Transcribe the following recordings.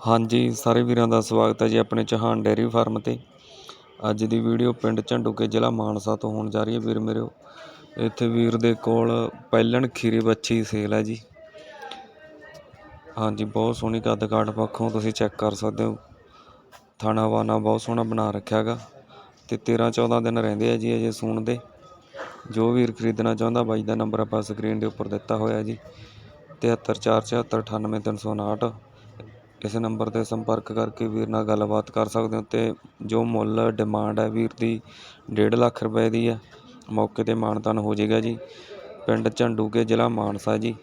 ਹਾਂਜੀ, ਸਾਰੇ ਵੀਰਾਂ ਦਾ ਸਵਾਗਤ ਹੈ ਜੀ ਆਪਣੇ ਚਹਾਨ ਡੇਅਰੀ ਫਾਰਮ ਤੇ। ਅੱਜ ਦੀ ਵੀਡੀਓ ਪਿੰਡ ਝੰਡੂਕੇ ਜ਼ਿਲ੍ਹਾ ਮਾਨਸਾ ਤੋਂ ਹੋਣ ਜਾ ਰਹੀ ਹੈ। ਵੀਰ ਮੇਰਿਓ ਇੱਥੇ ਵੀਰ ਦੇ ਕੋਲ ਪਹਿਲਣ ਖੀਰੀ ਬੱਚੀ ਸੇਲ ਹੈ ਜੀ। ਹਾਂਜੀ, ਬਹੁਤ ਸੋਹਣੀ ਕੱਦ ਕਾਠ ਪੱਖੋਂ ਤੁਸੀਂ ਚੈੱਕ ਕਰ ਸਕਦੇ ਹੋ। ਥਾਣਾ ਵਾਨਾ ਬਹੁਤ ਸੋਹਣਾ ਬਣਾ ਰੱਖਿਆ ਗਾ ਤੇ 13 14 ਦਿਨ ਰਹਿੰਦੇ ਆ ਜੀ ਅਜੇ ਸੂਣ ਦੇ। ਜੋ ਵੀਰ ਖਰੀਦਣਾ ਚਾਹੁੰਦਾ ਬਾਈ ਦਾ ਨੰਬਰ ਆਪਾਂ ਸਕਰੀਨ ਦੇ ਉੱਪਰ ਦਿੱਤਾ ਹੋਇਆ ਜੀ। 7347983359 ਇਸ ਨੰਬਰ ਤੇ ਸੰਪਰਕ ਕਰਕੇ ਵੀਰ ਨਾਲ ਗੱਲਬਾਤ ਕਰ ਸਕਦੇ ਹੋ ਅਤੇ ਜੋ ਮੁੱਲ ਡਿਮਾਂਡ ਹੈ ਵੀਰ ਦੀ, ਡੇਢ ਲੱਖ ਰੁਪਏ ਦੀ ਹੈ ਮੌਕੇ ਤੇ ਮਾਨਤਾਨ ਹੋ ਜਾਵੇਗਾ ਜੀ। ਪਿੰਡ ਝੰਡੂਕੇ ਜ਼ਿਲ੍ਹਾ ਮਾਨਸਾ ਜੀ।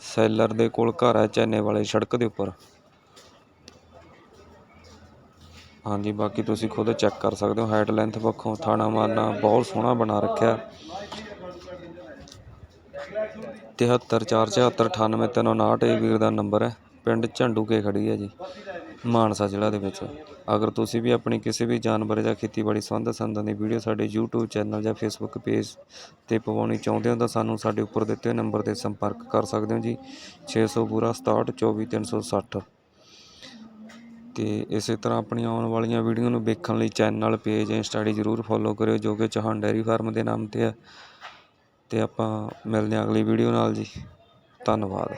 ਸੈਲਰ ਦੇ ਕੋਲ ਘਰ ਹੈ ਚੈਨੇ ਵਾਲੇ ਸੜਕ ਦੇ ਉੱਪਰ। ਹਾਂਜੀ, ਬਾਕੀ ਤੁਸੀਂ ਖੁਦ ਚੈੱਕ ਕਰ ਸਕਦੇ ਹੋ। ਹਾਈਟ ਲੈਂਥ ਪੱਖੋਂ ਥਾਣਾ ਮਾਰਨਾ ਬਹੁਤ ਸੋਹਣਾ ਬਣਾ ਰੱਖਿਆ। 7347983359 ਇਹ ਵੀਰ ਦਾ ਨੰਬਰ ਹੈ। ਪਿੰਡ ਝੰਡੂਕੇ ਖੜੀ ਹੈ ਜੀ, ਮਾਨਸਾ ਜ਼ਿਲ੍ਹਾ ਦੇ ਵਿੱਚ। ਅਗਰ ਤੁਸੀਂ ਵੀ ਆਪਣੀ ਕਿਸੇ ਵੀ ਜਾਨਵਰ ਜਾਂ ਖੇਤੀਬਾੜੀ ਸੰਬੰਧ ਸੰਦਾਂ ਦੀ ਵੀਡੀਓ ਸਾਡੇ YouTube ਚੈਨਲ ਜਾਂ Facebook ਪੇਜ ਤੇ ਪਵਾਉਣੀ ਚਾਹੁੰਦੇ ਹੋ ਤਾਂ ਸਾਨੂੰ ਸਾਡੇ ਉੱਪਰ ਦਿੱਤੇ ਹੋਏ ਨੰਬਰ ਤੇ ਸੰਪਰਕ ਕਰ ਸਕਦੇ ਹੋ ਜੀ 600 ਪੂਰਾ 67 24 360 ਤੇ ਇਸੇ ਤਰ੍ਹਾਂ ਆਪਣੀਆਂ ਆਉਣ ਵਾਲੀਆਂ ਵੀਡੀਓ ਨੂੰ ਵੇਖਣ ਲਈ ਚੈਨਲ ਪੇਜ ਇੰਸਟਾ ਆਈਡੀ ਜ਼ਰੂਰ ਫੋਲੋ ਕਰਿਓ, ਜੋ ਕਿ ਚੌਹਾਨ ਡੈਰੀ ਫਾਰਮ ਦੇ ਨਾਮ ਤੇ ਹੈ। ਤੇ ਆਪਾਂ ਮਿਲਦੇ ਹਾਂ ਅਗਲੀ ਵੀਡੀਓ ਨਾਲ ਜੀ। ਧੰਨਵਾਦ।